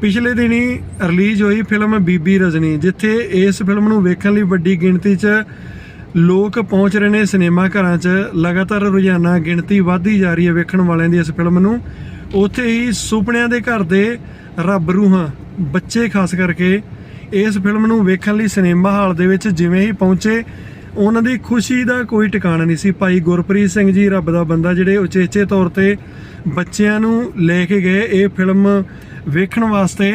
ਪਿਛਲੇ ਦਿਨੀ ਰਿਲੀਜ਼ ਹੋਈ ਫਿਲਮ ਬੀਬੀ ਰਜਨੀ, ਜਿੱਥੇ ਇਸ ਫਿਲਮ ਨੂੰ ਵੇਖਣ ਲਈ ਵੱਡੀ ਗਿਣਤੀ 'ਚ ਲੋਕ ਪਹੁੰਚ ਰਹੇ ਨੇ ਸਿਨੇਮਾ ਘਰਾਂ 'ਚ। ਲਗਾਤਾਰ ਰੋਜ਼ਾਨਾ ਗਿਣਤੀ ਵਧਦੀ ਜਾ ਰਹੀ ਹੈ ਵੇਖਣ ਵਾਲਿਆਂ ਦੀ ਇਸ ਫਿਲਮ ਨੂੰ। ਉੱਥੇ ਹੀ ਸੁਪਨਿਆਂ ਦੇ ਘਰ ਦੇ ਰੱਬ ਰੂਹਾਂ, ਬੱਚੇ ਖਾਸ ਕਰਕੇ, ਇਸ ਫਿਲਮ ਨੂੰ ਵੇਖਣ ਲਈ ਸਿਨੇਮਾ ਹਾਲ ਦੇ ਵਿੱਚ ਜਿਵੇਂ ਹੀ ਪਹੁੰਚੇ ਉਹਨਾਂ ਦੀ ਖੁਸ਼ੀ ਦਾ ਕੋਈ ਟਿਕਾਣਾ ਨਹੀਂ ਸੀ। ਭਾਈ ਗੁਰਪ੍ਰੀਤ ਸਿੰਘ ਜੀ ਰੱਬ ਦਾ ਬੰਦਾ ਜਿਹੜੇ ਉਚੇਚੇ ਤੌਰ ਤੇ ਬੱਚਿਆਂ ਨੂੰ ਲੈ ਕੇ ਗਏ, ਇਹ ਫਿਲਮ ਵੇਖਣ ਵਾਸਤੇ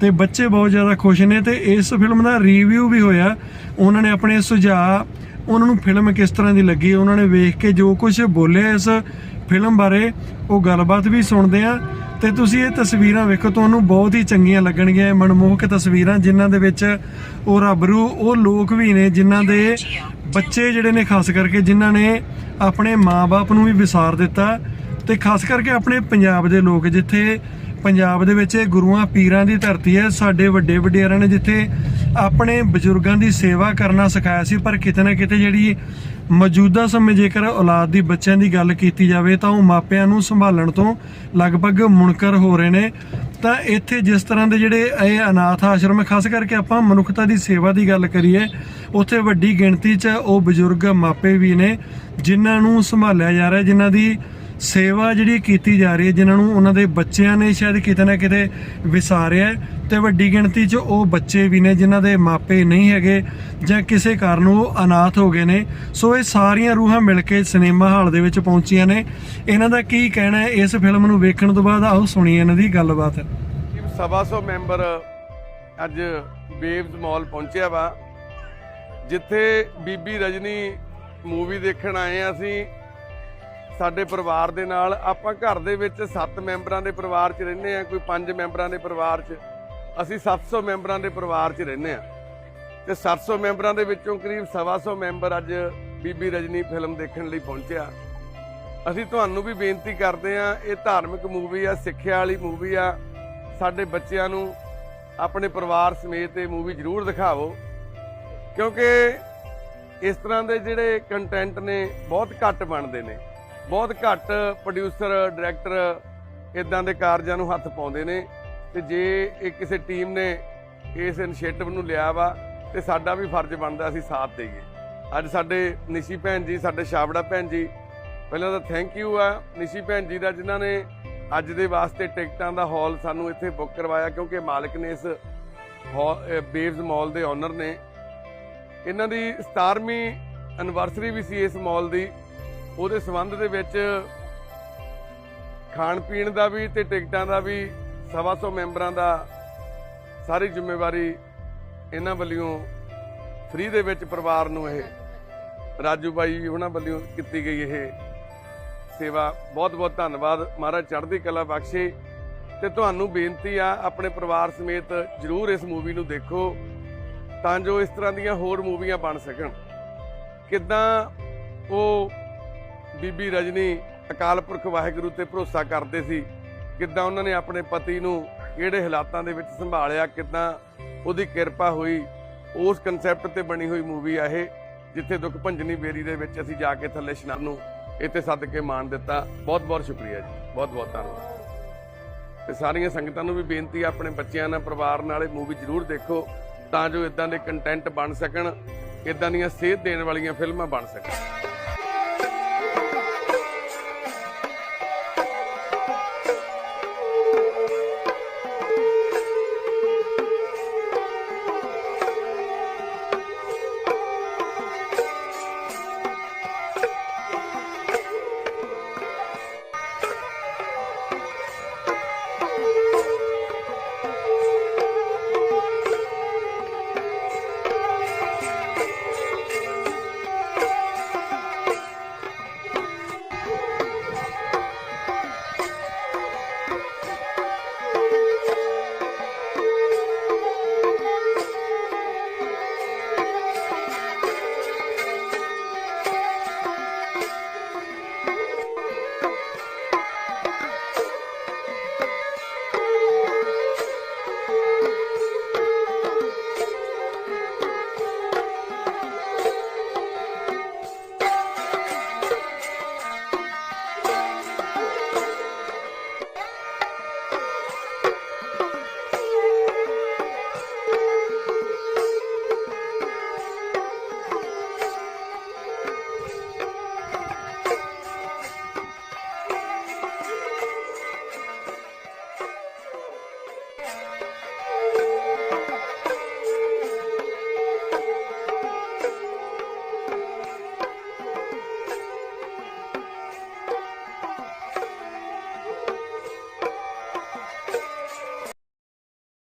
ਤੇ ਬੱਚੇ ਬਹੁਤ ਜ਼ਿਆਦਾ ਖੁਸ਼ ਨੇ ਤੇ ਇਸ ਫਿਲਮ ਦਾ ਰਿਵਿਊ ਵੀ ਹੋਇਆ। ਉਹਨਾਂ ਨੇ ਆਪਣੇ ਸੁਝਾਅ, ਉਹਨਾਂ ਨੂੰ ਫਿਲਮ ਕਿਸ ਤਰ੍ਹਾਂ ਦੀ ਲੱਗੀ, ਉਹਨਾਂ ਨੇ ਵੇਖ ਕੇ ਜੋ ਕੁਝ ਬੋਲਿਆ ਇਸ ਫਿਲਮ ਬਾਰੇ, ਉਹ ਗੱਲਬਾਤ ਵੀ ਸੁਣਦੇ ਆ ਤੇ ਤੁਸੀਂ ਇਹ ਤਸਵੀਰਾਂ ਵੇਖੋ, ਤੁਹਾਨੂੰ ਬਹੁਤ ਹੀ ਚੰਗੀਆਂ ਲੱਗਣਗੀਆਂ ਮਨਮੋਹਕ ਤਸਵੀਰਾਂ ਜਿਨ੍ਹਾਂ ਦੇ ਵਿੱਚ ਉਹ ਰੱਬਰੂ ਉਹ ਲੋਕ ਵੀ ਨੇ ਜਿਨ੍ਹਾਂ ਦੇ ਬੱਚੇ ਜਿਹੜੇ ਨੇ ਖਾਸ ਕਰਕੇ ਜਿਨ੍ਹਾਂ ਨੇ ਆਪਣੇ ਮਾਪੇ ਨੂੰ ਵੀ ਵਿਸਾਰ ਦਿੱਤਾ ਤੇ ਖਾਸ ਕਰਕੇ ਆਪਣੇ ਪੰਜਾਬ ਦੇ ਲੋਕ ਜਿੱਥੇ ਪੰਜਾਬ ਦੇ ਵਿੱਚ ਇਹ ਗੁਰੂਆਂ ਪੀਰਾਂ ਦੀ ਧਰਤੀ ਹੈ, ਸਾਡੇ ਵੱਡੇ ਵਡੇਰਿਆਂ ਨੇ ਜਿੱਥੇ ਆਪਣੇ ਬਜ਼ੁਰਗਾਂ ਦੀ ਸੇਵਾ ਕਰਨਾ ਸਿਖਾਇਆ ਸੀ, ਪਰ ਕਿਤੇ ਨਾ ਕਿਤੇ ਜਿਹੜੀ ਮੌਜੂਦਾ ਸਮੇਂ ਜੇਕਰ ਔਲਾਦ ਦੀ ਬੱਚਿਆਂ ਦੀ ਗੱਲ ਕੀਤੀ ਜਾਵੇ ਤਾਂ ਉਹ ਮਾਪਿਆਂ ਨੂੰ ਸੰਭਾਲਣ ਤੋਂ ਲਗਭਗ ਮੁਨਕਰ ਹੋ ਰਹੇ ਨੇ। ਤਾਂ ਇੱਥੇ ਜਿਸ ਤਰ੍ਹਾਂ ਦੇ ਜਿਹੜੇ ਇਹ ਅਨਾਥ ਆਸ਼ਰਮ, ਖਾਸ ਕਰਕੇ ਆਪਾਂ ਮਨੁੱਖਤਾ ਦੀ ਸੇਵਾ ਦੀ ਗੱਲ ਕਰੀਏ, ਉੱਥੇ ਵੱਡੀ ਗਿਣਤੀ 'ਚ ਉਹ ਬਜ਼ੁਰਗ ਮਾਪੇ ਵੀ ਨੇ, ਜਿਨ੍ਹਾਂ ਨੂੰ ਸੰਭਾਲਿਆ ਜਾ ਰਿਹਾ, ਜਿਨ੍ਹਾਂ ਦੀ ਸੇਵਾ ਜਿਹੜੀ ਕੀਤੀ ਜਾ ਰਹੀ ਹੈ, ਜਿਨ੍ਹਾਂ ਨੂੰ ਉਹਨਾਂ ਦੇ ਬੱਚਿਆਂ ਨੇ ਸ਼ਾਇਦ ਕਿਤੇ ਨਾ ਕਿਤੇ ਵਿਸਾਰਿਆ ਹੈ, ਤੇ ਵੱਡੀ ਗਿਣਤੀ 'ਚ ਉਹ ਬੱਚੇ ਵੀ ਨੇ ਜਿਨ੍ਹਾਂ ਦੇ ਮਾਪੇ ਨਹੀਂ ਹੈਗੇ ਜਾਂ ਕਿਸੇ ਕਾਰਨ ਉਹ ਅਨਾਥ ਹੋ ਗਏ ਨੇ। ਸੋ ਇਹ ਸਾਰੀਆਂ ਰੂਹਾਂ ਮਿਲ ਕੇ ਸਿਨੇਮਾ ਹਾਲ ਦੇ ਵਿੱਚ ਪਹੁੰਚੀਆਂ ਨੇ। ਇਹਨਾਂ ਦਾ ਕੀ ਕਹਿਣਾ ਹੈ, ਇਸ ਫਿਲਮ ਨੂੰ ਵੇਖਣ ਤੋਂ ਬਾਅਦ? ਆਓ ਸੁਣੀਏ ਇਹਨਾਂ ਦੀ ਗੱਲਬਾਤ। ਸਵਾ ਸੌ ਮੈਂਬਰ ਅੱਜ ਵੇਵਜ਼ ਮਾਲ ਪਹੁੰਚਿਆ ਵਾ, ਜਿੱਥੇ ਬੀਬੀ ਰਜਨੀ ਮੂਵੀ ਦੇਖਣ ਆਏ ਆ ਅਸੀਂ। ਸਾਡੇ ਪਰਿਵਾਰ ਦੇ ਨਾਲ ਆਪਾਂ ਘਰ ਦੇ ਵਿੱਚ 7 ਮੈਂਬਰਾਂ ਦੇ ਪਰਿਵਾਰ 'ਚ ਰਹਿੰਦੇ ਆ ਕੋਈ 5 ਮੈਂਬਰਾਂ ਦੇ ਪਰਿਵਾਰ 'ਚ। ਅਸੀਂ 700 ਮੈਂਬਰਾਂ ਦੇ ਪਰਿਵਾਰ 'ਚ ਰਹਿੰਦੇ ਆ ਤੇ 700 ਮੈਂਬਰਾਂ ਦੇ ਵਿੱਚੋਂ ਕਰੀਬ ਸਵਾ ਸੌ ਮੈਂਬਰ ਅੱਜ ਬੀਬੀ ਰਜਨੀ ਫਿਲਮ ਦੇਖਣ ਲਈ ਪਹੁੰਚਿਆ। ਅਸੀਂ ਤੁਹਾਨੂੰ ਵੀ ਬੇਨਤੀ ਕਰਦੇ ਆ ਇਹ ਧਾਰਮਿਕ ਮੂਵੀ ਆ, ਸਿੱਖਿਆ ਵਾਲੀ ਮੂਵੀ ਆ। ਸਾਡੇ ਬੱਚਿਆਂ ਨੂੰ ਆਪਣੇ ਪਰਿਵਾਰ ਸਮੇਤ ਇਹ ਮੂਵੀ ਜ਼ਰੂਰ ਦਿਖਾਵੋ। ਕਿਉਂਕਿ ਇਸ ਤਰ੍ਹਾਂ ਦੇ ਜਿਹੜੇ ਕੰਟੈਂਟ ਨੇ ਬਹੁਤ ਘੱਟ ਬਣਦੇ ਨੇ। ਬਹੁਤ ਘੱਟ ਪ੍ਰੋਡਿਊਸਰ ਡਾਇਰੈਕਟਰ ਇਦਾਂ ਦੇ ਕਾਰਜਾਂ ਨੂੰ ਹੱਥ ਪਾਉਂਦੇ ਨੇ ਤੇ ਜੇ ਇਹ ਕਿਸੇ ਟੀਮ ਨੇ ਇਸ ਇਨੀਸ਼ੀਏਟਿਵ ਨੂੰ ਲਿਆ ਵਾ ਤੇ ਸਾਡਾ ਵੀ ਫਰਜ਼ ਬਣਦਾ ਅਸੀਂ ਸਾਥ ਦੇਈਏ। ਅੱਜ ਸਾਡੇ ਨਿਸ਼ੀ ਭੈਣ ਜੀ, ਸਾਡੇ ਛਾਬੜਾ ਭੈਣ ਜੀ, ਪਹਿਲਾਂ ਤਾਂ ਥੈਂਕ ਯੂ ਆ ਨਿਸ਼ੀ ਭੈਣ ਜੀ ਦਾ, ਜਿਨ੍ਹਾਂ ਨੇ ਅੱਜ ਦੇ ਵਾਸਤੇ ਟਿਕਟਾਂ ਦਾ ਹਾਲ ਸਾਨੂੰ ਇੱਥੇ ਬੁੱਕ ਕਰਵਾਇਆ, ਕਿਉਂਕਿ ਮਾਲਕ ਨੇ ਇਸ ਬੇਵਜ਼ ਮਾਲ ਦੇ ਓਨਰ ਨੇ। ਇਹਨਾਂ ਦੀ 17ਵੀਂ ਐਨਵਰਸਰੀ ਵੀ ਸੀ ਇਸ ਮਾਲ ਦੀ। ਉਹਦੇ ਸੰਬੰਧ ਦੇ ਵਿੱਚ ਖਾਣ ਪੀਣ ਦਾ ਵੀ ਤੇ ਟਿਕਟਾਂ ਦਾ ਵੀ ਸਵਾ ਸੌ ਮੈਂਬਰਾਂ ਦਾ ਸਾਰੀ ਜ਼ਿੰਮੇਵਾਰੀ ਇਹਨਾਂ ਵੱਲੋਂ ਫ੍ਰੀ ਦੇ ਵਿੱਚ ਪਰਿਵਾਰ ਨੂੰ ਇਹ ਰਾਜੂ ਬਾਈ ਉਹਨਾਂ ਵੱਲੋਂ ਕੀਤੀ ਗਈ ਇਹ ਸੇਵਾ। ਬਹੁਤ ਬਹੁਤ ਧੰਨਵਾਦ। ਮਹਾਰਾਜ ਚੜ੍ਹਦੀ ਕਲਾ ਬਖਸ਼ੇ। ਤੇ ਤੁਹਾਨੂੰ ਬੇਨਤੀ ਆ, ਆਪਣੇ ਪਰਿਵਾਰ ਸਮੇਤ ਜਰੂਰ ਇਸ ਮੂਵੀ ਨੂੰ ਦੇਖੋ ਤਾਂ ਜੋ ਇਸ ਤਰ੍ਹਾਂ ਦੀਆਂ ਹੋਰ ਮੂਵੀਆਂ ਬਣ ਸਕਣ। ਕਿੱਦਾਂ ਉਹ ਬੀਬੀ ਰਜਨੀ ਅਕਾਲ ਪੁਰਖ ਵਾਹਿਗੁਰੂ ਤੇ ਭਰੋਸਾ ਕਰਦੇ ਸੀ ਕਿੱਦਾਂ ਉਹਨਾਂ ਨੇ ਆਪਣੇ ਪਤੀ ਨੂੰ ਕਿਹੜੇ ਹਾਲਾਤਾਂ ਦੇ ਵਿੱਚ ਸੰਭਾਲਿਆ, ਕਿੱਦਾਂ ਉਹਦੀ ਕਿਰਪਾ ਹੋਈ, ਉਸ ਕਨਸੈਪਟ ਤੇ ਬਣੀ ਹੋਈ ਮੂਵੀ ਆ ਇਹ, ਜਿੱਥੇ ਦੁੱਖ ਭੰਜਨੀ ਬੇਰੀ ਦੇ ਵਿੱਚ ਅਸੀਂ ਜਾ ਕੇ ਥੱਲੇ ਇਸ਼ਨਾਨ ਨੂੰ ਇੱਥੇ ਸੱਦ ਕੇ ਮਾਣ ਦਿੱਤਾ। ਬਹੁਤ ਬਹੁਤ ਸ਼ੁਕਰੀਆ ਜੀ ਬਹੁਤ ਬਹੁਤ ਧੰਨਵਾਦ। ਤੇ ਸਾਰੀਆਂ ਸੰਗਤਾਂ ਨੂੰ ਵੀ ਬੇਨਤੀ ਆ, ਆਪਣੇ ਬੱਚਿਆਂ ਨਾਲ, ਪਰਿਵਾਰ ਨਾਲ ਇਹ ਮੂਵੀ ਜ਼ਰੂਰ ਦੇਖੋ, ਤਾਂ ਜੋ ਇਦਾਂ ਦੇ ਕੰਟੈਂਟ ਬਣ ਸਕਣ, ਇਦਾਂ ਦੀਆਂ ਸੇਧ ਦੇਣ ਵਾਲੀਆਂ ਫਿਲਮਾਂ ਬਣ ਸਕਣ। Bye.